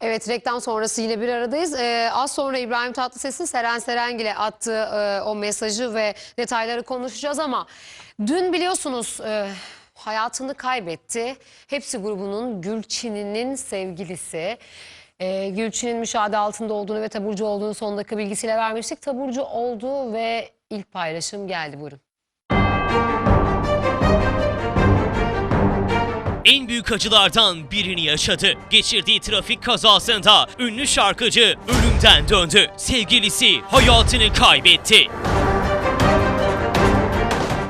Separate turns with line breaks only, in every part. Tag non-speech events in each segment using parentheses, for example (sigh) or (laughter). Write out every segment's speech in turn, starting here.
Evet reklam sonrası yine bir aradayız. Ee, az sonra İbrahim Tatlıses'in Seren Serengil'e attığı e, o mesajı ve detayları konuşacağız ama dün biliyorsunuz e, hayatını kaybetti. Hepsi grubunun Gülçin'in sevgilisi. E, Gülçin'in müşahede altında olduğunu ve taburcu olduğunu son dakika bilgisiyle vermiştik. Taburcu oldu ve ilk paylaşım geldi buyurun.
En büyük acılardan birini yaşadı. Geçirdiği trafik kazasında ünlü şarkıcı ölümden döndü. Sevgilisi hayatını kaybetti.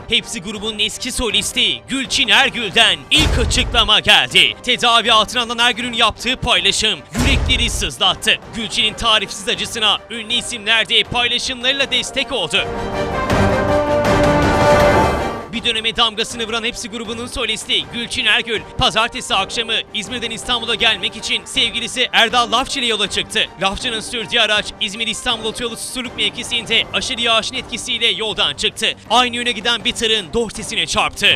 Hepsi grubun eski solisti Gülçin Ergül'den ilk açıklama geldi. Tedavi altına alınan Ergül'ün yaptığı paylaşım yürekleri sızlattı. Gülçin'in tarifsiz acısına ünlü isimler de paylaşımlarıyla destek oldu. Bir döneme damgasını vuran Hepsi grubunun solisti Gülçin Ergül, pazartesi akşamı İzmir'den İstanbul'a gelmek için sevgilisi Erdal Lafçı ile yola çıktı. Lafçı'nın sürdüğü araç İzmir-İstanbul Otoyolu Susurluk mevkisinde aşırı yağışın etkisiyle yoldan çıktı. Aynı yöne giden bir tırın dortesine çarptı.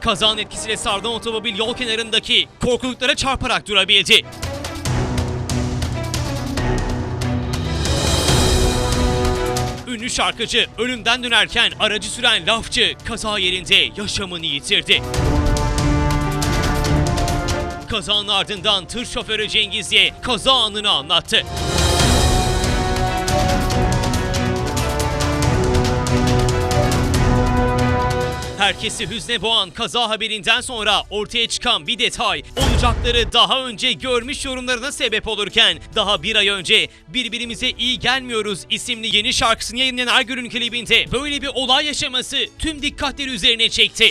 Kazanın etkisiyle sardan otomobil yol kenarındaki korkuluklara çarparak durabildi. Şarkıcı ölümden dönerken aracı süren lafçı kaza yerinde yaşamını yitirdi. Kazanın ardından tır şoförü Cengiz'e kaza anını anlattı. Herkesi hüzne boğan kaza haberinden sonra ortaya çıkan bir detay olacakları daha önce görmüş yorumlarına sebep olurken daha bir ay önce birbirimize iyi gelmiyoruz isimli yeni şarkısını yayınlayan Ergür'ün klibinde böyle bir olay yaşaması tüm dikkatleri üzerine çekti.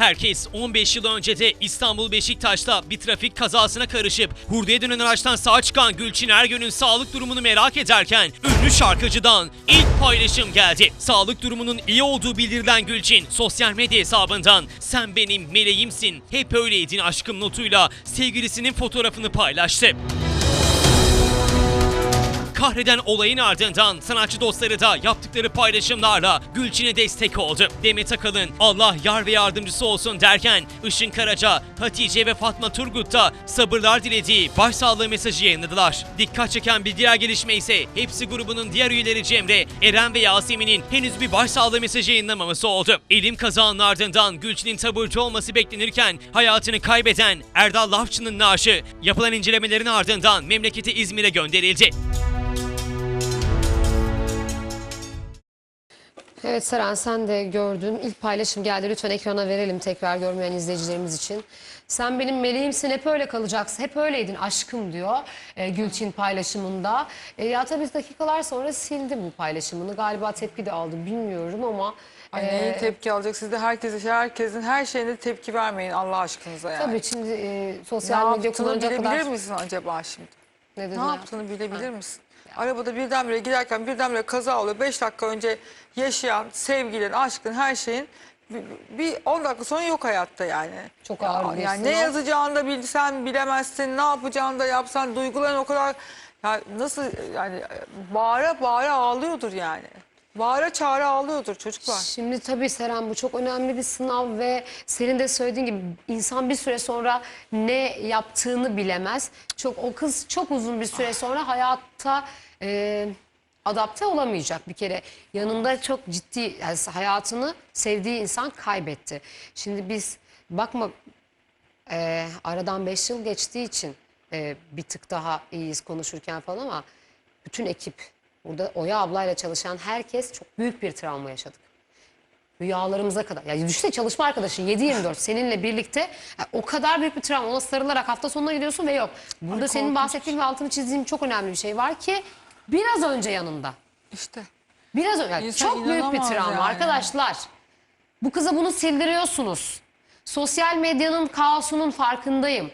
Herkes 15 yıl önce de İstanbul Beşiktaş'ta bir trafik kazasına karışıp hurdaya dönen araçtan sağ çıkan Gülçin Ergün'ün sağlık durumunu merak ederken ünlü şarkıcıdan ilk paylaşım geldi. Sağlık durumunun iyi olduğu bildirilen Gülçin sosyal medya hesabından sen benim meleğimsin hep öyleydin aşkım notuyla sevgilisinin fotoğrafını paylaştı. Kahreden olayın ardından sanatçı dostları da yaptıkları paylaşımlarla Gülçin'e destek oldu. Demet Akalın Allah yar ve yardımcısı olsun derken Işın Karaca, Hatice ve Fatma Turgut da sabırlar dilediği başsağlığı mesajı yayınladılar. Dikkat çeken bir diğer gelişme ise hepsi grubunun diğer üyeleri Cemre, Eren ve Yasemin'in henüz bir başsağlığı mesajı yayınlamaması oldu. Elim kazanın ardından Gülçin'in taburcu olması beklenirken hayatını kaybeden Erdal Lafçı'nın naaşı yapılan incelemelerin ardından memleketi İzmir'e gönderildi.
Evet Seren sen de gördün. İlk paylaşım geldi. Lütfen ekrana verelim tekrar görmeyen izleyicilerimiz için. Sen benim meleğimsin hep öyle kalacaksın. Hep öyleydin aşkım diyor e, Gülçin paylaşımında. E, ya tabii dakikalar sonra sildi bu paylaşımını. Galiba tepki de aldı bilmiyorum ama.
Ay
e,
tepki alacak? Siz de herkese, herkesin her şeyine tepki vermeyin Allah aşkınıza yani.
Tabii şimdi e,
ne
sosyal medya
yaptığını
kullanacak
bilebilir
kadar.
misin acaba şimdi?
Ne
Ne yaptığını bilebilir misin? Arabada birdenbire giderken birdenbire kaza oluyor. 5 dakika önce yaşayan sevgilin, aşkın, her şeyin bir- bir 10 dakika sonra yok hayatta yani.
Çok
Ya,
ağır bir
Yani ne yazacağını da bilsen bilemezsin, ne yapacağını da yapsan duyguların o kadar ya nasıl yani bağıra bağıra ağlıyordur yani. Bağıra çağıra ağlıyordur çocuklar.
Şimdi tabii Seren bu çok önemli bir sınav ve senin de söylediğin gibi insan bir süre sonra ne yaptığını bilemez. Çok o kız çok uzun bir süre sonra hayatta e, adapte olamayacak bir kere. Yanında çok ciddi yani hayatını sevdiği insan kaybetti. Şimdi biz bakma e, aradan 5 yıl geçtiği için e, bir tık daha iyiyiz konuşurken falan ama bütün ekip burada Oya ablayla çalışan herkes çok büyük bir travma yaşadık. Rüyalarımıza kadar. Ya düşünsene çalışma arkadaşın 7-24 seninle birlikte ya o kadar büyük bir travma. Ona sarılarak hafta sonuna gidiyorsun ve yok. Burada senin
korkunç.
bahsettiğin ve altını çizdiğim çok önemli bir şey var ki biraz önce yanında.
İşte.
Biraz önce.
İnsan
çok büyük bir
inanamaz
travma
yani.
arkadaşlar. Bu kıza bunu sildiriyorsunuz. Sosyal medyanın kaosunun farkındayım.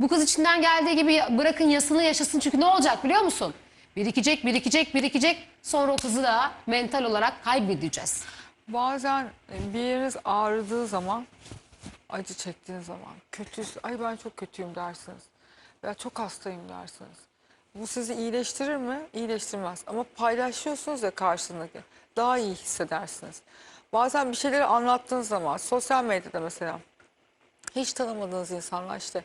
Bu kız içinden geldiği gibi ya- bırakın yasını yaşasın çünkü ne olacak biliyor musun? Birikecek, birikecek, birikecek. Sonra o kızı da mental olarak kaybedeceğiz.
Bazen bir yeriniz ağrıdığı zaman, acı çektiğiniz zaman, kötü, ay ben çok kötüyüm dersiniz. Veya çok hastayım dersiniz. Bu sizi iyileştirir mi? İyileştirmez. Ama paylaşıyorsunuz ya karşındaki. Daha iyi hissedersiniz. Bazen bir şeyleri anlattığınız zaman sosyal medyada mesela hiç tanımadığınız insanlar işte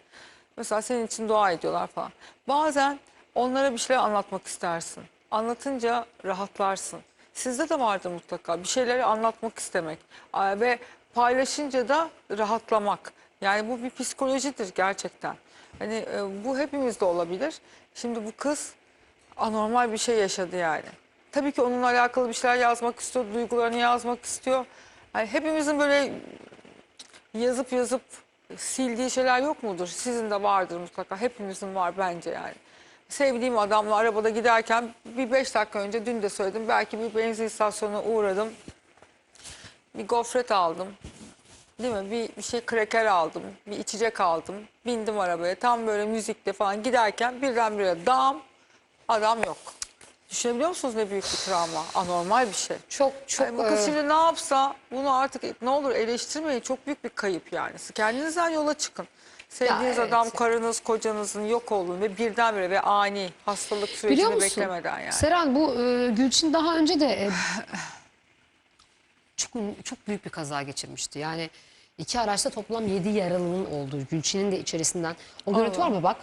mesela senin için dua ediyorlar falan. Bazen onlara bir şeyler anlatmak istersin. Anlatınca rahatlarsın. Sizde de vardır mutlaka bir şeyleri anlatmak istemek Aa, ve paylaşınca da rahatlamak. Yani bu bir psikolojidir gerçekten. Hani e, bu hepimizde olabilir. Şimdi bu kız anormal bir şey yaşadı yani. Tabii ki onunla alakalı bir şeyler yazmak istiyor, duygularını yazmak istiyor. Yani hepimizin böyle yazıp yazıp sildiği şeyler yok mudur? Sizin de vardır mutlaka. Hepimizin var bence yani. Sevdiğim adamla arabada giderken bir beş dakika önce dün de söyledim. Belki bir benzin istasyonuna uğradım. Bir gofret aldım. Değil mi? Bir, bir şey kreker aldım. Bir içecek aldım. Bindim arabaya. Tam böyle müzikle falan giderken birdenbire dam adam yok. Düşünebiliyor musunuz ne büyük bir travma? Anormal bir şey.
Çok çok
Yani bu kız
e,
şimdi ne yapsa bunu artık ne olur eleştirmeyin. Çok büyük bir kayıp yani. Kendinizden yola çıkın. Sevdiğiniz
Ya evet.
adam karınız kocanızın yok olduğunu ve birdenbire ve ani hastalık
Biliyor
sürecini
musun?
beklemeden yani.
Seren bu e, Gülçin daha önce de e, (sighs) çok çok büyük bir kaza geçirmişti. Yani iki araçta toplam 7 yaralının olduğu Gülçin'in de içerisinden. O görüntü var mı bak?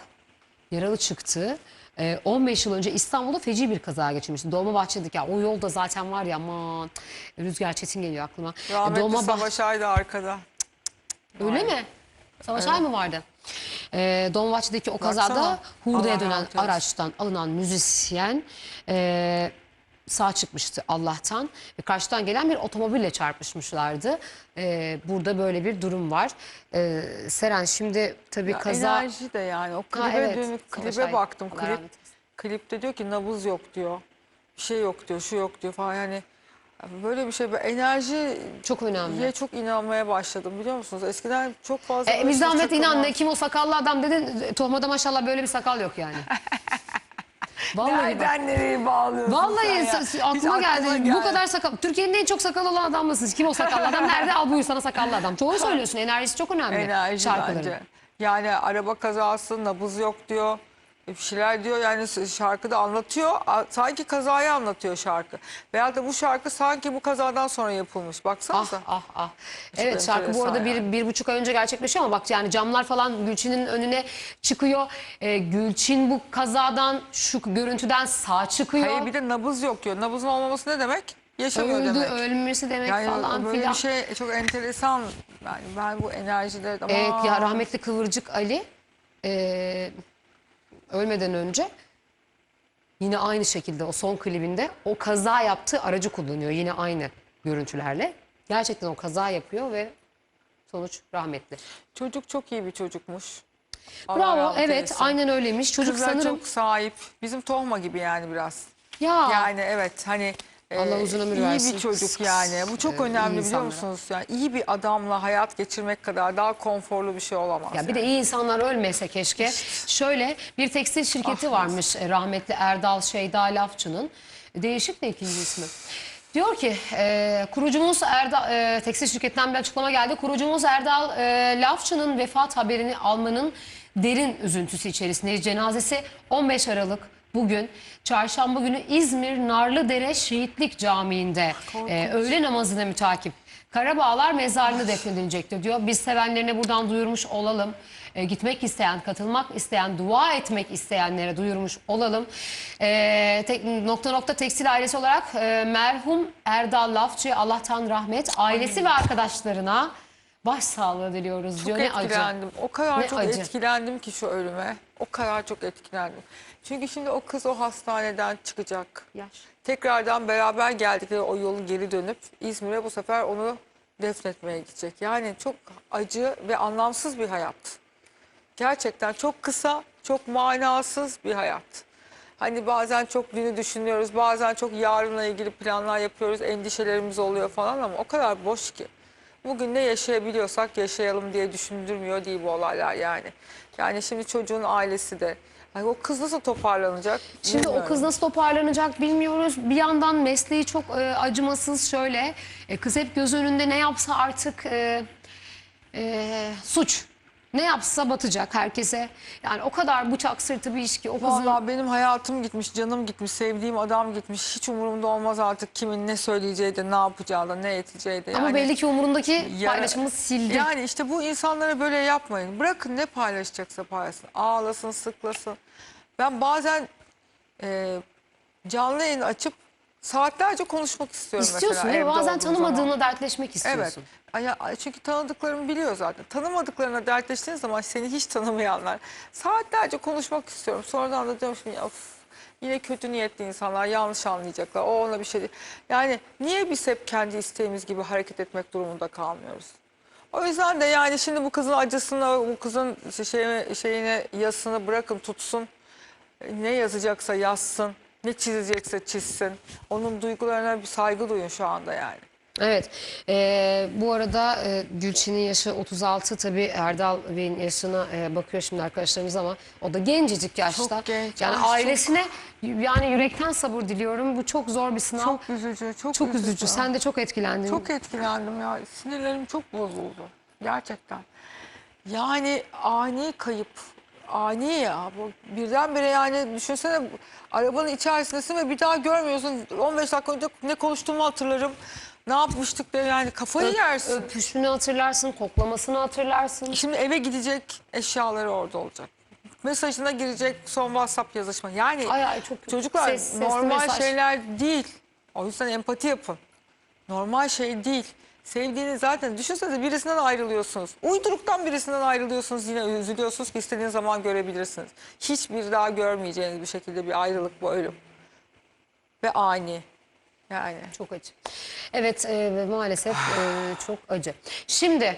Yaralı çıktı. E, 15 yıl önce İstanbul'da feci bir kaza geçirmişti. Dolmabahçe'deki ya o yolda zaten var ya aman Rüzgar Çetin geliyor aklıma. E,
Rahmetli
Dolmabah-
Savaş Ayda arkada.
Öyle mi? Savaş Ay mı vardı? Ee, Dolmabahçe'deki o kazada
Baksana.
hurdaya
Allah
dönen araçtan alınan müzisyen e, sağ çıkmıştı Allah'tan. Ve karşıdan gelen bir otomobille çarpışmışlardı. E, burada böyle bir durum var. E, Seren şimdi tabii
Ya
kaza...
Enerji de yani. O klibe
evet.
dönüp
Savaş
klibe
Ay,
baktım.
Allah
Klip,
rahmet eylesin.
klipte diyor ki nabız yok diyor. Bir şey yok diyor, şu yok diyor falan yani. Böyle bir şey, böyle enerji
Çok önemli.
Çok inanmaya başladım biliyor musunuz? Eskiden çok fazla...
E,
böyle
biz
şey
inan ne kim o sakallı adam dedin. Tohmada maşallah böyle bir sakal yok yani. (laughs) Vallahi bak.
Nereden nereye bağlıyorsun
Vallahi
sen ya?
sa-
Hiç
aklıma geldi. Bu kadar sakal. Türkiye'nin en çok sakal olan adam mısınız? Kim o sakallı adam? Nerede? Al buyur sana sakallı adam. Çoğu söylüyorsun. Enerjisi çok önemli.
Enerji
şarkıların.
bence. Yani araba kazası, nabız yok diyor. Bir şeyler diyor yani şarkıda anlatıyor. Sanki kazayı anlatıyor şarkı. Veya da bu şarkı sanki bu kazadan sonra yapılmış.
Ah
Baksanıza.
ah ah. Evet şarkı bu arada bir,
yani.
bir buçuk ay önce gerçekleşiyor ama bak yani camlar falan Gülçin'in önüne çıkıyor. Ee, Gülçin bu kazadan şu görüntüden sağ çıkıyor.
Hayır bir de nabız yok diyor. Nabızın olmaması ne demek? Yaşamıyor
Öldü,
demek.
ölmesi demek
Yani
falan
böyle
filan.
bir şey çok enteresan. Yani ben bu enerjileri... Aman.
Evet ya rahmetli Kıvırcık Ali e, ölmeden önce yine aynı şekilde o son klibinde o kaza yaptığı aracı kullanıyor yine aynı görüntülerle. Gerçekten o kaza yapıyor ve sonuç rahmetli.
Çocuk çok iyi bir çocukmuş. Allah
Bravo
rahmet
evet
eylesin.
aynen öyleymiş. Çocuk
Kızlar
sanırım
çok sahip. Bizim tohma gibi yani biraz.
ya
Yani evet hani
Allah uzun ömür
iyi
versin.
bir çocuk yani. Bu çok
Ee, iyi
önemli biliyor musunuz? Yani iyi bir adamla hayat geçirmek kadar daha konforlu bir şey olamaz.
Ya bir de
yani.
iyi insanlar ölmese keşke. Şöyle bir tekstil şirketi
Ah,
varmış rahmetli Erdal Şeyda Lafçı'nın. Değişik de ikinci ismi. Diyor ki e, kurucumuz Erdal e, tekstil şirketinden bir açıklama geldi. Kurucumuz Erdal e, Lafçı'nın vefat haberini almanın derin üzüntüsü içerisindeyiz. Cenazesi 15 Aralık bugün çarşamba günü İzmir Narlıdere Şehitlik Camii'nde e, öğle namazına mütakip Karabağlar mezarlığına defnedilecektir diyor. Biz sevenlerine buradan duyurmuş olalım. E, gitmek isteyen, katılmak isteyen, dua etmek isteyenlere duyurmuş olalım. E, tek- nokta nokta tekstil ailesi olarak e, merhum Erdal Lafçı Allah'tan rahmet ailesi ve arkadaşlarına başsağlığı diliyoruz diyor.
çok
Ne acı.
etkilendim. O kadar
Ne
çok
acı.
etkilendim ki şu ölüme. O kadar çok etkilendim. Çünkü şimdi o kız o hastaneden çıkacak.
Yaş.
Tekrardan beraber geldikleri o yolu geri dönüp İzmir'e bu sefer onu defnetmeye gidecek. Yani çok acı ve anlamsız bir hayat. Gerçekten çok kısa, çok manasız bir hayat. Hani bazen çok günü düşünüyoruz, bazen çok yarınla ilgili planlar yapıyoruz, endişelerimiz oluyor falan ama o kadar boş ki. Bugün ne yaşayabiliyorsak yaşayalım diye düşündürmüyor değil bu olaylar yani. Yani şimdi çocuğun ailesi de. Ay o kız nasıl toparlanacak?
Şimdi o
bilmiyorum.
kız nasıl toparlanacak bilmiyoruz. Bir yandan mesleği çok e, acımasız şöyle. E, kız hep göz önünde ne yapsa artık e, e, suç. Ne yapsa batacak herkese. Yani o kadar bıçak sırtı bir iş ki o kızın
Vallahi benim hayatım gitmiş, canım gitmiş, sevdiğim adam gitmiş. Hiç umurumda olmaz artık kimin ne söyleyeceği de, ne yapacağı da, ne edeceği de.
ama
Yani-
belli ki umurundaki
Yara-
paylaşımı sildi.
Yani işte bu insanlara böyle yapmayın. Bırakın ne paylaşacaksa paylaşsın. Ağlasın, sıklasın. Ben bazen e, canlı yayın açıp saatlerce konuşmak istiyorum
İstiyorsun
mesela.
değil mi?
evde
Bazen
olduğum zaman.
tanımadığınla dertleşmek istiyorsun.
Evet. Ay- Çünkü tanıdıklarımı biliyor zaten. Tanımadıklarına dertleştiğin zaman seni hiç tanımayanlar. Saatlerce konuşmak istiyorum. Sonradan da diyorum şimdi of, yine kötü niyetli insanlar yanlış anlayacaklar. O ona bir şey değil. Yani niye biz hep kendi isteğimiz gibi hareket etmek durumunda kalmıyoruz? O yüzden de yani şimdi bu kızın acısını, bu kızın işte şeyine, şeyine yasını bırakın tutsun. Ne yazacaksa yazsın. Ne çizecekse çizsin. Onun duygularına bir saygı duyun şu anda yani.
Evet. Ee, bu arada e, Gülçin'in yaşı 36 tabii Erdal Bey'in yaşına e, bakıyor şimdi arkadaşlarımız ama o da gencecik yaşta.
Çok genç,
Yani
ay çok-
ailesine yani yürekten sabır diliyorum. Bu çok zor bir sınav. Çok,
Çok üzücü, çok,
üzücü. Sen de çok etkilendin.
Çok etkilendim ya. Sinirlerim çok bozuldu. Gerçekten. Yani ani kayıp. Ani ya. Bu birdenbire yani düşünsene arabanın içerisindesin ve bir daha görmüyorsun. 15 dakika önce ne konuştuğumu hatırlarım. Ne yapmıştık de yani kafayı yersin.
Öpüşünü hatırlarsın, koklamasını hatırlarsın.
Şimdi eve gidecek eşyaları orada olacak. Mesajına girecek son WhatsApp yazışma. Yani
Ay ay çok kötü.
çocuklar
Ses- sesli
normal
mesaj.
şeyler değil. O yüzden empati yapın. Normal şey değil. Sevdiğiniz zaten düşünsenize birisinden ayrılıyorsunuz. Uyduruktan birisinden ayrılıyorsunuz yine üzülüyorsunuz ki istediğiniz zaman görebilirsiniz. Hiçbir daha görmeyeceğiniz bir şekilde bir ayrılık bu ölüm. Ve ani. Yani.
Çok acı. Evet e, maalesef e, çok acı. Şimdi